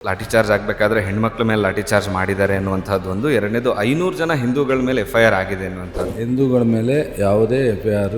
ಲಾಠಿ charge ಆಗಬೇಕಾದ್ರೆ ಹೆಣ್ಮಕ್ಳ ಮೇಲೆ ಲಾಠಿ ಚಾರ್ಜ್ ಮಾಡಿದ್ದಾರೆ ಅನ್ನುವಂಥದ್ದು ಒಂದು. ಎರಡನೇದು ಐನೂರು ಜನ ಹಿಂದೂಗಳ ಮೇಲೆ ಎಫ್ ಆರ್ ಆಗಿದೆ ಅನ್ನುವಂಥದ್ದು ಹಿಂದೂಗಳ ಮೇಲೆ ಯಾವುದೇ ಎಫ್ ಐ ಆರ್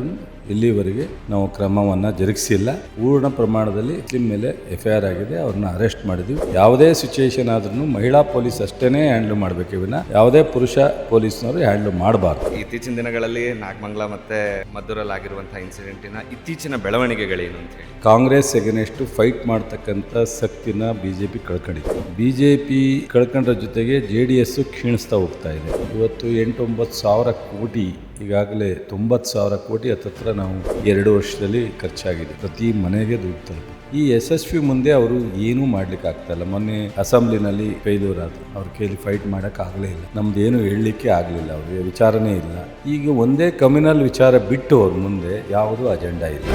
ಇಲ್ಲಿವರೆಗೆ ನಾವು ಕ್ರಮವನ್ನು ಜರುಗಿಸಿಲ್ಲ. ಪೂರ್ಣ ಪ್ರಮಾಣದಲ್ಲಿ ಮುಸ್ಲಿಂ ಮೇಲೆ ಎಫ್ ಐ ಆರ್ ಆಗಿದೆ. ಅವ್ರನ್ನ ಅರೆಸ್ಟ್ ಮಾಡಿದ್ವಿ. ಯಾವುದೇ ಸಿಚುಯೇಷನ್ ಆದ್ರೂ ಮಹಿಳಾ ಪೊಲೀಸ್ ಅಷ್ಟೇ ಹ್ಯಾಂಡ್ಲ್ ಮಾಡಬೇಕು ಇವನ್ನ. ಯಾವುದೇ ಪುರುಷ ಪೊಲೀಸ್ನವರು ಹ್ಯಾಂಡ್ಲ್ ಮಾಡಬಾರ್ದು. ಇತ್ತೀಚಿನ ದಿನಗಳಲ್ಲಿ ನಾಗಮಂಗಲ ಮತ್ತೆ ಮದ್ದೂರಲ್ಲಿ ಆಗಿರುವಂತಹ ಇನ್ಸಿಡೆಂಟಿನ ಇತ್ತೀಚಿನ ಬೆಳವಣಿಗೆಗಳೇನು ಅಂತ ಹೇಳಿ. ಕಾಂಗ್ರೆಸ್ ಎಗನೆಸ್ಟ್ ಫೈಟ್ ಮಾಡ್ತಕ್ಕಂಥ ಶಕ್ತಿನ ಬಿಜೆಪಿ ಜೆ ಬಿಜೆಪಿ ಕಳ್ಕೊಂಡ್ರ ಜೊತೆಗೆ ಜೆ ಡಿ ಎಸ್ ಕ್ಷೀಣಿಸ್ತಾ ಹೋಗ್ತಾ ಇದೆ. ಇವತ್ತು ಎಂಟೊಂಬತ್ತು ಸಾವಿರ ಕೋಟಿ ಈಗಾಗಲೇ ತೊಂಬತ್ತು ಸಾವಿರ ಕೋಟಿ ಹತ್ತತ್ರ ನಾವು ಎರಡು ವರ್ಷದಲ್ಲಿ ಖರ್ಚಾಗಿದೆ. ಪ್ರತಿ ಮನೆಗೆ ದುಡ್ಡು ತಲುಪಿ ಈ ಯಶಸ್ವಿ ಮುಂದೆ ಅವರು ಏನೂ ಮಾಡ್ಲಿಕ್ಕೆ ಆಗ್ತಾ ಮೊನ್ನೆ ಅಸೆಂಬ್ಲಿನಲ್ಲಿ ಫೇಲ್ಯೂರ್ ಆದ್ರು ಅವ್ರ ಕೈಲಿ ಫೈಟ್ ಮಾಡಕ್ ಆಗಲೇ ಇಲ್ಲ. ನಮ್ದು ಏನು ಹೇಳಲಿಕ್ಕೆ ಆಗಲಿಲ್ಲ ಅವ್ರಿಗೆ ವಿಚಾರನೇ ಇಲ್ಲ. ಈಗ ಒಂದೇ ಕಮ್ಯುನಲ್ ವಿಚಾರ ಬಿಟ್ಟು ಅವ್ರ ಮುಂದೆ ಯಾವುದೂ ಅಜೆಂಡಾ ಇಲ್ಲ.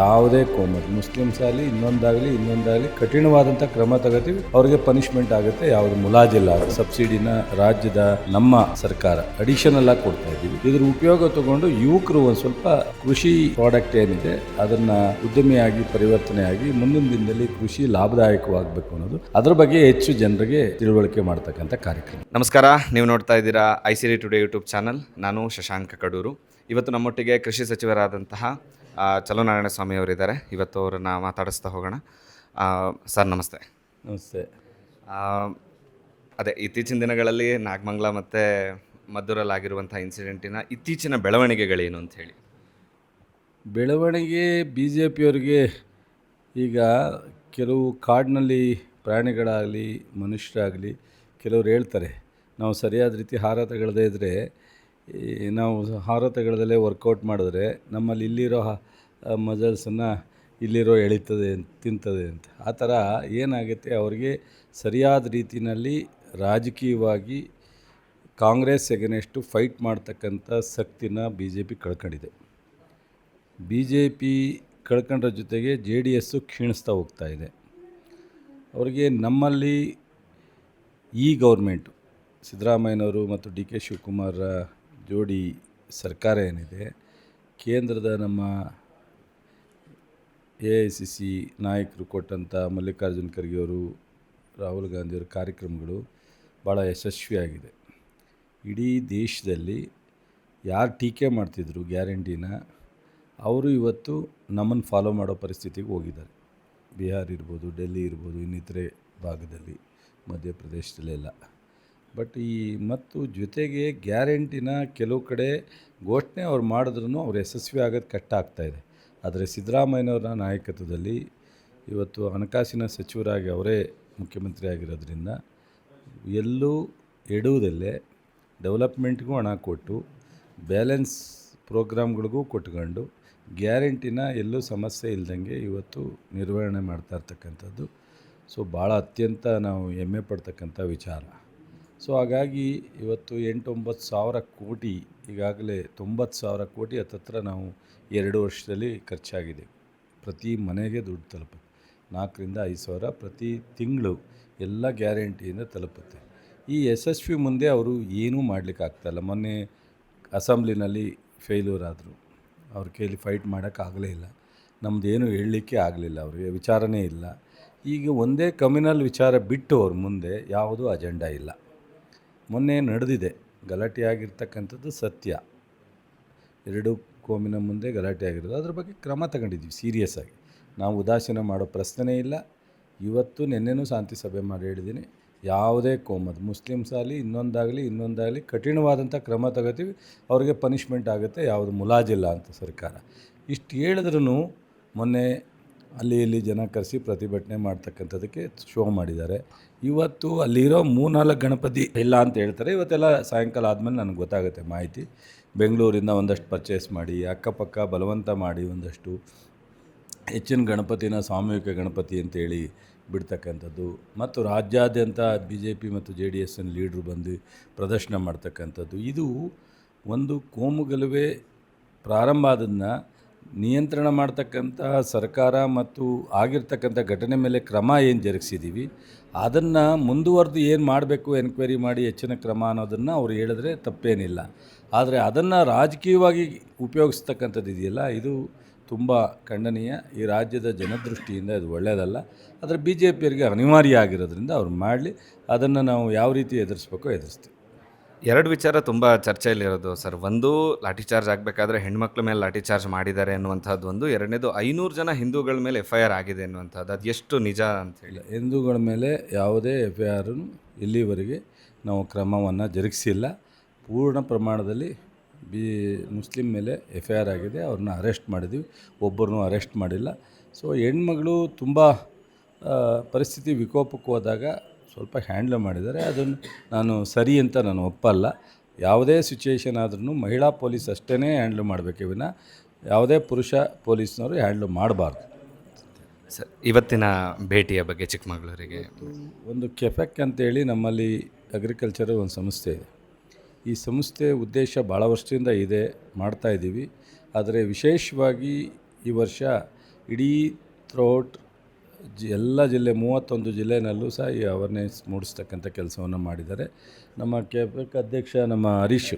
ಯಾವುದೇ ಕೋಮತ್ ಮುಸ್ಲಿಮ್ಸ್ ಆಗಲಿ, ಇನ್ನೊಂದಾಗಲಿ ಇನ್ನೊಂದಾಗಲಿ ಕಠಿಣವಾದಂಥ ಕ್ರಮ ತಗೋತೀವಿ. ಅವ್ರಿಗೆ ಪನಿಷ್ಮೆಂಟ್ ಆಗುತ್ತೆ, ಯಾವುದು ಮುಲಾಜಿಲ್ಲ ಸಬ್ಸಿಡಿನ ರಾಜ್ಯದ ನಮ್ಮ ಸರ್ಕಾರ ಅಡಿಷನಲ್ ಆಗಿ ಕೊಡ್ತಾ ಇದ್ದೀವಿ. ಇದ್ರ ಉಪಯೋಗ ತಗೊಂಡು ಯುವಕರು ಒಂದು ಸ್ವಲ್ಪ ಕೃಷಿ ಪ್ರಾಡಕ್ಟ್ ಏನಿದೆ, ಅದನ್ನ ಉದ್ಯಮಿಯಾಗಿ ಪರಿವರ್ತನೆ ಆಗಿ ಮುಂದಿನ ದಿನದಲ್ಲಿ ಕೃಷಿ ಲಾಭದಾಯಕವಾಗಬೇಕು ಅನ್ನೋದು. ಅದರ ಬಗ್ಗೆ ಹೆಚ್ಚು ಜನರಿಗೆ ತಿಳುವಳಿಕೆ ಮಾಡ್ತಕ್ಕಂಥ ಕಾರ್ಯಕ್ರಮ. ನಮಸ್ಕಾರ, ನೀವು ನೋಡ್ತಾ ಇದ್ದೀರಾ I C today YouTube channel. ನಾನು ಶಶಾಂಕ ಕಡೂರು. ಇವತ್ತು ನಮ್ಮೊಟ್ಟಿಗೆ ಕೃಷಿ ಸಚಿವರಾದಂತಹ ಚಲುನಾರಾಯಣ ಸ್ವಾಮಿ ಅವರಿದ್ದಾರೆ. ಇವತ್ತು ಅವರನ್ನು ಮಾತಾಡಿಸ್ತಾ ಹೋಗೋಣ. ಸರ್ ನಮಸ್ತೆ. ನಮಸ್ತೆ. ಅದೇ ಇತ್ತೀಚಿನ ದಿನಗಳಲ್ಲಿ ನಾಗಮಂಗ್ಲ ಮತ್ತು ಮದ್ದೂರಲ್ಲಾಗಿರುವಂಥ ಇನ್ಸಿಡೆಂಟಿನ ಇತ್ತೀಚಿನ ಬೆಳವಣಿಗೆಗಳೇನು ಅಂತ ಹೇಳಿ. ಬೆಳವಣಿಗೆ ಬಿ ಜೆ ಪಿಯವರಿಗೆ ಈಗ ಕೆಲವು ಕಾಡಿನಲ್ಲಿ ಪ್ರಾಣಿಗಳಾಗಲಿ ಮನುಷ್ಯರಾಗಲಿ ಕೆಲವರು ಹೇಳ್ತಾರೆ. ನಾವು ಸರಿಯಾದ ರೀತಿ ಹಾರಾಟಗಳದೇ ಇದ್ದರೆ ನಾವು ಹಾರ ತಗೊಳ್ಳದಲ್ಲೇ ವರ್ಕೌಟ್ ಮಾಡಿದ್ರೆ ನಮ್ಮಲ್ಲಿ ಇಲ್ಲಿರೋ ಮಜಲ್ಸನ್ನು ಇಲ್ಲಿರೋ ಎಳಿತದೆ ತಿಂತದೆ ಅಂತ. ಆ ಥರ ಏನಾಗುತ್ತೆ? ಅವ್ರಿಗೆ ಸರಿಯಾದ ರೀತಿಯಲ್ಲಿ ರಾಜಕೀಯವಾಗಿ ಕಾಂಗ್ರೆಸ್ ಎಗನೆಸ್ಟು ಫೈಟ್ ಮಾಡ್ತಕ್ಕಂಥ ಶಕ್ತಿನ ಬಿ ಜೆ ಪಿ ಕಳ್ಕೊಂಡಿದೆ. ಬಿ ಜೆ ಪಿ ಕಳ್ಕೊಂಡ್ರ ಜೊತೆಗೆ ಜೆ ಡಿ ಎಸ್ಸು ಕ್ಷೀಣಿಸ್ತಾ ಹೋಗ್ತಾ ಇದೆ. ಅವರಿಗೆ ನಮ್ಮಲ್ಲಿ ಈ ಗೌರ್ಮೆಂಟು ಸಿದ್ದರಾಮಯ್ಯನವರು ಮತ್ತು ಡಿ ಕೆ ಶಿವಕುಮಾರ ಜೋಡಿ ಸರ್ಕಾರ ಏನಿದೆ, ಕೇಂದ್ರದ ನಮ್ಮ ಎ ಐ ಸಿ ಸಿ ನಾಯಕರು ಕೊಟ್ಟಂಥ ಮಲ್ಲಿಕಾರ್ಜುನ್ ಖರ್ಗೆಯವರು ರಾಹುಲ್ ಗಾಂಧಿಯವರ ಕಾರ್ಯಕ್ರಮಗಳು ಭಾಳ ಯಶಸ್ವಿಯಾಗಿದೆ. ಇಡೀ ದೇಶದಲ್ಲಿ ಯಾರು ಟೀಕೆ ಮಾಡ್ತಿದ್ರು ಗ್ಯಾರಂಟಿನ, ಅವರು ಇವತ್ತು ನಮ್ಮನ್ನು ಫಾಲೋ ಮಾಡೋ ಪರಿಸ್ಥಿತಿಗೆ ಹೋಗಿದ್ದಾರೆ. ಬಿಹಾರ್ ಇರ್ಬೋದು, ಡೆಲ್ಲಿ ಇರ್ಬೋದು, ಇನ್ನಿತರೆ ಭಾಗದಲ್ಲಿ ಮಧ್ಯಪ್ರದೇಶದಲ್ಲೆಲ್ಲ. ಬಟ್ ಈ ಮತ್ತು ಜೊತೆಗೆ ಗ್ಯಾರಂಟಿನ ಕೆಲವು ಕಡೆ ಘೋಷಣೆ ಅವ್ರು ಮಾಡಿದ್ರೂ ಅವ್ರು ಯಶಸ್ವಿ ಆಗೋದು ಕಷ್ಟ ಆಗ್ತಾಯಿದೆ ಆದರೆ ಸಿದ್ದರಾಮಯ್ಯನವರ ನಾಯಕತ್ವದಲ್ಲಿ ಇವತ್ತು ಹಣಕಾಸಿನ ಸಚಿವರಾಗಿ ಅವರೇ ಮುಖ್ಯಮಂತ್ರಿ ಆಗಿರೋದ್ರಿಂದ ಎಲ್ಲೂ ಎಡುವುದಲ್ಲೇ ಡೆವಲಪ್ಮೆಂಟ್ಗೂ ಹಣ ಕೊಟ್ಟು, ಬ್ಯಾಲೆನ್ಸ್ ಪ್ರೋಗ್ರಾಮ್ಗಳಿಗೂ ಕೊಟ್ಕೊಂಡು, ಗ್ಯಾರಂಟಿನ ಎಲ್ಲೂ ಸಮಸ್ಯೆ ಇಲ್ದಂಗೆ ಇವತ್ತು ನಿರ್ವಹಣೆ ಮಾಡ್ತಾ ಇರ್ತಕ್ಕಂಥದ್ದು. ಸೊ, ಭಾಳ ಅತ್ಯಂತ ನಾವು ಹೆಮ್ಮೆ ಪಡ್ತಕ್ಕಂಥ ವಿಚಾರ. ಸೊ ಹಾಗಾಗಿ ಇವತ್ತು ಎಂಟೊಂಬತ್ತು ಸಾವಿರ ಕೋಟಿ, ಈಗಾಗಲೇ ತೊಂಬತ್ತು ಸಾವಿರ ಕೋಟಿ ಹತ್ತತ್ರ ನಾವು ಎರಡು ವರ್ಷದಲ್ಲಿ ಖರ್ಚಾಗಿದೆ. ಪ್ರತಿ ಮನೆಗೆ ದುಡ್ಡು ತಲುಪುತ್ತೆ. ನಾಲ್ಕರಿಂದ ಐದು ಸಾವಿರ ಪ್ರತಿ ತಿಂಗಳು ಎಲ್ಲ ಗ್ಯಾರಂಟಿಯಿಂದ ತಲುಪುತ್ತೆ. ಈ ಯಶಸ್ವಿ ಮುಂದೆ ಅವರು ಏನೂ ಮಾಡಲಿಕ್ಕೆ ಆಗ್ತಾಯಿಲ್ಲ ಮೊನ್ನೆ ಅಸೆಂಬ್ಲಿನಲ್ಲಿ ಫೇಲ್ಯೂರ್ ಆದರು. ಅವ್ರ ಕೈಯಲ್ಲಿ ಫೈಟ್ ಮಾಡೋಕ್ಕಾಗಲೇ ಇಲ್ಲ. ನಮ್ಮದು ಏನು ಹೇಳಲಿಕ್ಕೆ ಆಗಲಿಲ್ಲ. ಅವರಿಗೆ ವಿಚಾರನೇ ಇಲ್ಲ. ಈಗ ಒಂದೇ ಕಮ್ಯುನಲ್ ವಿಚಾರ ಬಿಟ್ಟು ಅವ್ರ ಮುಂದೆ ಯಾವುದೂ ಅಜೆಂಡಾ ಇಲ್ಲ. ಮೊನ್ನೆ ನಡೆದಿದೆ. ಗಲಾಟೆ ಆಗಿರ್ತಕ್ಕಂಥದ್ದು ಸತ್ಯ. ಎರಡು ಕೋಮಿನ ಮುಂದೆ ಗಲಾಟೆ ಆಗಿರೋದು ಅದ್ರ ಬಗ್ಗೆ ಕ್ರಮ ತಗೊಂಡಿದ್ದೀವಿ ಸೀರಿಯಸ್ ಆಗಿ. ನಾವು ಉದಾಸೀನ ಮಾಡೋ ಪ್ರಶ್ನೆ ಇಲ್ಲ. ಇವತ್ತು ನಿನ್ನೆನೂ ಶಾಂತಿ ಸಭೆ ಮಾಡಿ ಹೇಳಿದ್ದೀನಿ. ಯಾವುದೇ ಕೋಮದ. ಮುಸ್ಲಿಮ್ಸ್ ಆಗಲಿ, ಇನ್ನೊಂದಾಗಲಿ ಇನ್ನೊಂದಾಗಲಿ ಕಠಿಣವಾದಂಥ ಕ್ರಮ ತಗೋತೀವಿ. ಅವ್ರಿಗೆ ಪನಿಷ್ಮೆಂಟ್ ಆಗುತ್ತೆ. ಯಾವುದು ಮುಲಾಜಿಲ್ಲ ಅಂತ ಸರ್ಕಾರ. ಇಷ್ಟು ಹೇಳಿದ್ರೂ ಮೊನ್ನೆ ಅಲ್ಲಿ ಇಲ್ಲಿ ಜನ ಕರೆಸಿ ಪ್ರತಿಭಟನೆ ಮಾಡ್ತಕ್ಕಂಥದ್ದಕ್ಕೆ ಶೋ ಮಾಡಿದ್ದಾರೆ. ಇವತ್ತು ಅಲ್ಲಿರೋ ಮೂರ್ನಾಲ್ಕು ಗಣಪತಿ ಇಲ್ಲ ಅಂತ ಹೇಳ್ತಾರೆ. ಇವತ್ತೆಲ್ಲ ಸಾಯಂಕಾಲ ಆದಮೇಲೆ ನನಗೆ ಗೊತ್ತಾಗುತ್ತೆ ಮಾಹಿತಿ. ಬೆಂಗಳೂರಿಂದ ಒಂದಷ್ಟು ಪರ್ಚೇಸ್ ಮಾಡಿ, ಅಕ್ಕಪಕ್ಕ ಬಲವಂತ ಮಾಡಿ ಒಂದಷ್ಟು ಹೆಚ್ಚಿನ ಗಣಪತಿನ ಸಾಮೂಹಿಕ ಗಣಪತಿ ಅಂತೇಳಿ ಬಿಡ್ತಕ್ಕಂಥದ್ದು. ಮತ್ತು ರಾಜ್ಯಾದ್ಯಂತ ಬಿ ಜೆ ಪಿ ಮತ್ತು ಜೆ ಡಿ ಎಸ್ನ ಲೀಡ್ರು ಬಂದು ಪ್ರದರ್ಶನ ಮಾಡ್ತಕ್ಕಂಥದ್ದು. ಇದು ಒಂದು ಕೋಮುಗಲುವೆ ಪ್ರಾರಂಭ ಆದದನ್ನ ನಿಯಂತ್ರಣ ಮಾಡ್ತಕ್ಕಂಥ ಸರ್ಕಾರ ಮತ್ತು ಆಗಿರ್ತಕ್ಕಂಥ ಘಟನೆ ಮೇಲೆ ಕ್ರಮ ಏನು ಜರುಗಿಸಿದ್ದೀವಿ ಅದನ್ನು ಮುಂದುವರೆದು ಏನು ಮಾಡಬೇಕು ಎನ್ಕ್ವೈರಿ ಮಾಡಿ ಹೆಚ್ಚಿನ ಕ್ರಮ ಅನ್ನೋದನ್ನು ಅವ್ರು ಹೇಳಿದ್ರೆ ತಪ್ಪೇನಿಲ್ಲ. ಆದರೆ ಅದನ್ನು ರಾಜಕೀಯವಾಗಿ ಉಪಯೋಗಿಸ್ತಕ್ಕಂಥದ್ದು ಇದೆಯಲ್ಲ, ಇದು ತುಂಬ ಖಂಡನೀಯ. ಈ ರಾಜ್ಯದ ಜನದೃಷ್ಟಿಯಿಂದ ಇದು ಒಳ್ಳೆಯದಲ್ಲ ಆದರೆ ಬಿ ಜೆ ಪಿಯರಿಗೆ ಅನಿವಾರ್ಯ ಆಗಿರೋದ್ರಿಂದ ಅವ್ರು ಮಾಡಲಿ, ಅದನ್ನು ನಾವು ಯಾವ ರೀತಿ ಎದುರಿಸ್ಬೇಕೋ ಎದುರಿಸ್ತೀವಿ. ಎರಡು ವಿಚಾರ ತುಂಬ ಚರ್ಚೆಯಲ್ಲಿರೋದು. ಸರ್, ಒಂದು, ಲಾಠಿ ಚಾರ್ಜ್ ಆಗಬೇಕಾದ್ರೆ ಹೆಣ್ಮಕ್ಳ ಮೇಲೆ ಲಾಠಿ ಚಾರ್ಜ್ ಮಾಡಿದ್ದಾರೆ ಅನ್ನುವಂಥದ್ದು ಒಂದು. ಎರಡನೇದು, ಐನೂರು ಜನ ಹಿಂದೂಗಳ ಮೇಲೆ ಎಫ್ ಐ ಆರ್ ಆಗಿದೆ ಅನ್ನುವಂಥದ್ದು. ಅದು ಎಷ್ಟು ನಿಜ ಅಂತ ಹೇಳಿ. ಹಿಂದೂಗಳ ಮೇಲೆ ಯಾವುದೇ ಎಫ್ ಐ ಆರ್ ಇಲ್ಲಿವರೆಗೆ ನಾವು ಕ್ರಮವನ್ನು ಜರುಗಿಸಿಲ್ಲ. ಪೂರ್ಣ ಪ್ರಮಾಣದಲ್ಲಿ ಬಿ, ಮುಸ್ಲಿಂ ಮೇಲೆ ಎಫ್ ಐ ಆರ್ ಆಗಿದೆ. ಅವ್ರನ್ನ ಅರೆಸ್ಟ್ ಮಾಡಿದ್ವಿ ಒಬ್ಬರನ್ನೂ ಅರೆಸ್ಟ್ ಮಾಡಿಲ್ಲ. ಸೊ, ಹೆಣ್ಮಗಳು ತುಂಬ ಪರಿಸ್ಥಿತಿ ವಿಕೋಪಕ್ಕೆ ಹೋದಾಗ ಸ್ವಲ್ಪ ಹ್ಯಾಂಡ್ಲ್ ಮಾಡಿದ್ದಾರೆ. ಅದನ್ನು ನಾನು ಸರಿ ಅಂತ ನಾನು ಒಪ್ಪಲ್ಲ. ಯಾವುದೇ ಸಿಚುಯೇಷನ್ ಆದ್ರೂ ಮಹಿಳಾ ಪೊಲೀಸ್ ಅಷ್ಟೇ ಹ್ಯಾಂಡ್ಲ್ ಮಾಡಬೇಕು. ವಿನ ಯಾವುದೇ ಪುರುಷ ಪೊಲೀಸ್ನವರು ಹ್ಯಾಂಡ್ಲ್ ಮಾಡಬಾರ್ದು. ಸರ್ ಇವತ್ತಿನ ಭೇಟಿಯ ಬಗ್ಗೆ ಚಿಕ್ಕಮಗಳೂರಿಗೆ ಒಂದು ಕೆಫೆಕ್ ಅಂತೇಳಿ ನಮ್ಮಲ್ಲಿ ಅಗ್ರಿಕಲ್ಚರ್ ಒಂದು ಸಂಸ್ಥೆ ಇದೆ. ಈ ಸಂಸ್ಥೆ ಉದ್ದೇಶ ಭಾಳ ವರ್ಷದಿಂದ ಇದೆ ಮಾಡ್ತಾ ಇದ್ದೀವಿ ಆದರೆ ವಿಶೇಷವಾಗಿ ಈ ವರ್ಷ ಇಡೀ ಥ್ರೋಟ್ ಜಿ ಎಲ್ಲ ಜಿಲ್ಲೆ, ಮೂವತ್ತೊಂದು ಜಿಲ್ಲೆನಲ್ಲೂ ಸಹ ಈ ಅವೇರ್ನೆಸ್ ಮೂಡಿಸ್ತಕ್ಕಂಥ ಕೆಲಸವನ್ನು ಮಾಡಿದ್ದಾರೆ. ನಮ್ಮ ಕೆಫೆಕ್ ಅಧ್ಯಕ್ಷ ನಮ್ಮ ಹರೀಶ್.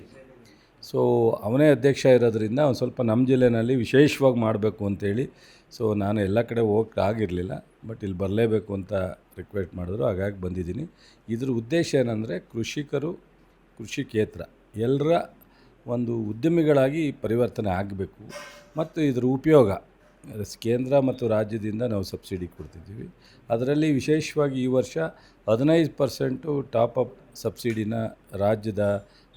ಸೊ ಅವನೇ ಅಧ್ಯಕ್ಷ ಇರೋದ್ರಿಂದ ಒಂದು ಸ್ವಲ್ಪ ನಮ್ಮ ಜಿಲ್ಲೆನಲ್ಲಿ ವಿಶೇಷವಾಗಿ ಮಾಡಬೇಕು ಅಂತೇಳಿ ಸೊ ನಾನು ಎಲ್ಲ ಕಡೆ ಹೋಗಕ್ಕೆ ಆಗಿರಲಿಲ್ಲ ಬಟ್ ಇಲ್ಲಿ ಬರಲೇಬೇಕು ಅಂತ ರಿಕ್ವೆಸ್ಟ್ ಮಾಡಿದ್ರು, ಹಾಗಾಗಿ ಬಂದಿದ್ದೀನಿ. ಇದ್ರ ಉದ್ದೇಶ ಏನಂದರೆ ಕೃಷಿಕರು, ಕೃಷಿ ಕ್ಷೇತ್ರ ಎಲ್ಲರ ಒಂದು ಉದ್ಯಮಿಗಳಾಗಿ ಪರಿವರ್ತನೆ ಆಗಬೇಕು, ಮತ್ತು ಇದರ ಉಪಯೋಗ ಕೇಂದ್ರ ಮತ್ತು ರಾಜ್ಯದಿಂದ ನಾವು ಸಬ್ಸಿಡಿ ಕೊಡ್ತಿದ್ದೀವಿ. ಅದರಲ್ಲಿ ವಿಶೇಷವಾಗಿ ಈ ವರ್ಷ ಹದಿನೈದು ಪರ್ಸೆಂಟು ಟಾಪ್ ಅಪ್ ಸಬ್ಸಿಡಿನ ರಾಜ್ಯದ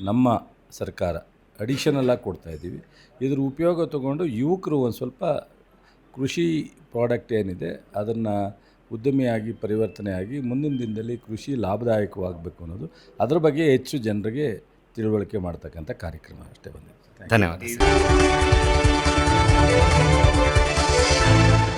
ನಮ್ಮ ಸರ್ಕಾರ ಅಡಿಷನಲ್ಲಾಗಿ ಕೊಡ್ತಾಯಿದ್ದೀವಿ ಇದ್ರ ಉಪಯೋಗ ತಗೊಂಡು ಯುವಕರು ಒಂದು ಸ್ವಲ್ಪ ಕೃಷಿ ಪ್ರಾಡಕ್ಟ್ ಏನಿದೆ ಅದನ್ನು ಉದ್ಯಮಿಯಾಗಿ ಪರಿವರ್ತನೆ ಆಗಿ ಮುಂದಿನ ದಿನದಲ್ಲಿ ಕೃಷಿ ಲಾಭದಾಯಕವಾಗಬೇಕು ಅನ್ನೋದು ಅದರ ಬಗ್ಗೆ ಹೆಚ್ಚು ಜನರಿಗೆ ತಿಳುವಳಿಕೆ ಮಾಡ್ತಕ್ಕಂಥ ಕಾರ್ಯಕ್ರಮ ಅಷ್ಟೇ ಬಂದಿದೆ. ಧನ್ಯವಾದ